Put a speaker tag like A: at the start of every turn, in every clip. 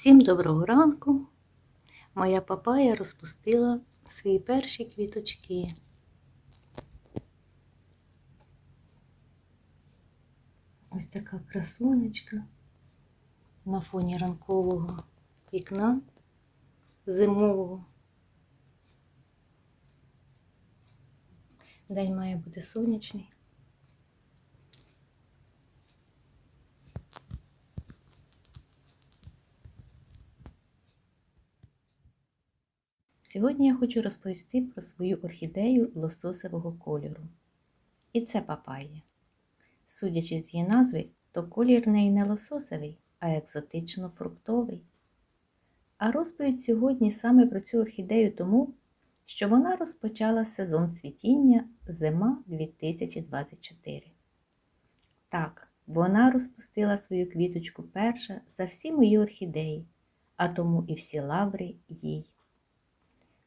A: Всім доброго ранку. Моя папая розпустила свої перші квіточки. Ось така красунечка на фоні ранкового вікна зимового. День має бути сонячний. Сьогодні я хочу розповісти про свою орхідею лососевого кольору. І це папайя. Судячи з її назви, то колір неї не лососевий, а екзотично-фруктовий. А розповідь сьогодні саме про цю орхідею тому, що вона розпочала сезон цвітіння зима 2024. Так, вона розпустила свою квіточку перша за всі мої орхідеї, а тому і всі лаври їй.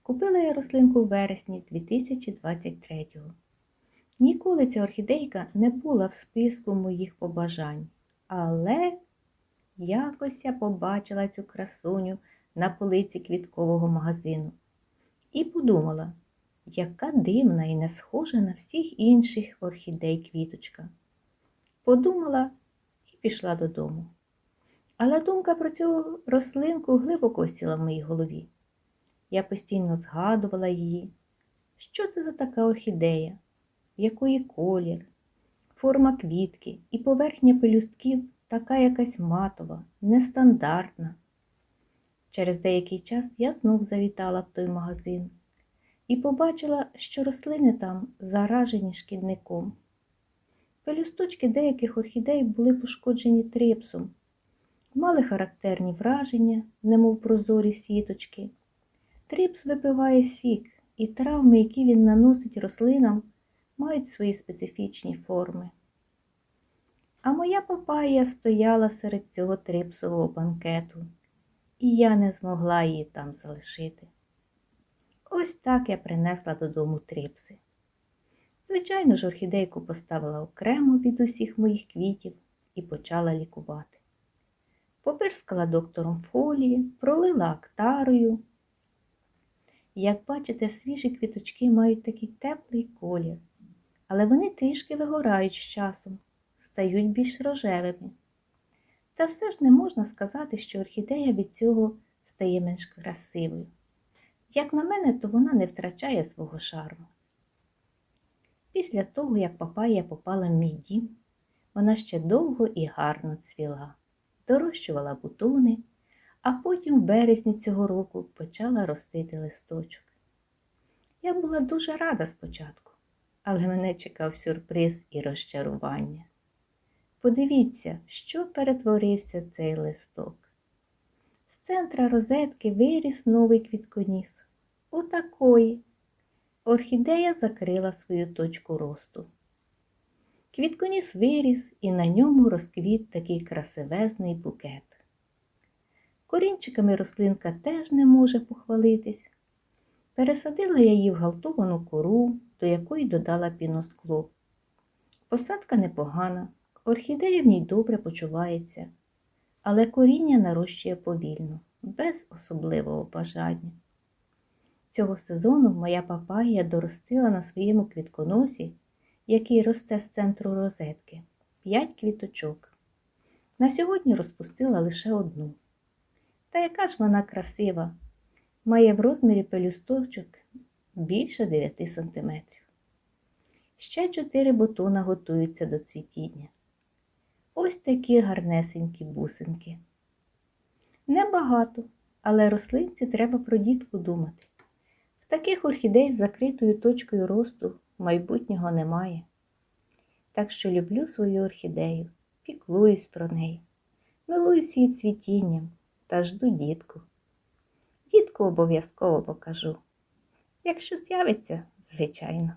A: Купила я рослинку в вересні 2023-го. Ніколи ця орхідейка не була в списку моїх побажань, але якось я побачила цю красуню на полиці квіткового магазину і подумала, яка дивна і не схожа на всіх інших орхідей квіточка. Подумала і пішла додому. Але думка про цю рослинку глибоко сіла в моїй голові. Я постійно згадувала її. Що це за така орхідея, якої колір, форма квітки і поверхня пелюстків така якась матова, нестандартна. Через деякий час я знов завітала в той магазин і побачила, що рослини там заражені шкідником. Пелюсточки деяких орхідей були пошкоджені трипсом, мали характерні враження, немов прозорі сіточки. Тріпс випиває сік, і травми, які він наносить рослинам, мають свої специфічні форми. А моя папая стояла серед цього трипсового банкету, і я не змогла її там залишити. Ось так я принесла додому трипси. Звичайно ж, орхідейку поставила окремо від усіх моїх квітів і почала лікувати. Попирскала доктором фолії, пролила актарою. Як бачите, свіжі квіточки мають такий теплий колір, але вони трішки вигорають з часом, стають більш рожевими. Та все ж не можна сказати, що орхідея від цього стає менш красивою. Як на мене, то вона не втрачає свого шарму. Після того, як папая попала в мій дім, вона ще довго і гарно цвіла, дорощувала бутони а потім в березні цього року почала ростити листочок. Я була дуже рада спочатку, але мене чекав сюрприз і розчарування. Подивіться, що перетворився цей листок. З центра розетки виріс новий квітконіс. Отакої. Орхідея закрила свою точку росту. Квітконіс виріс і на ньому розквіт такий красивезний букет. Корінчиками рослинка теж не може похвалитись. Пересадила я її в галтовану кору, до якої додала піноскло. Посадка непогана, орхідея в ній добре почувається, але коріння нарощує повільно, без особливого бажання. Цього сезону моя папая доростила на своєму квітконосі, який росте з центру розетки, 5 квіточок. На сьогодні розпустила лише одну. Та яка ж вона красива, має в розмірі пелюсточок більше 9 см. Ще чотири бутона готуються до цвітіння. Ось такі гарнесенькі бусинки. Небагато, але рослинці треба про дітку думати. В таких орхідей з закритою точкою росту майбутнього немає. Так що люблю свою орхідею, піклуюсь про неї, милуюсь її цвітінням та жду дітку. Дітку обов'язково покажу. Якщо з'явиться, звичайно.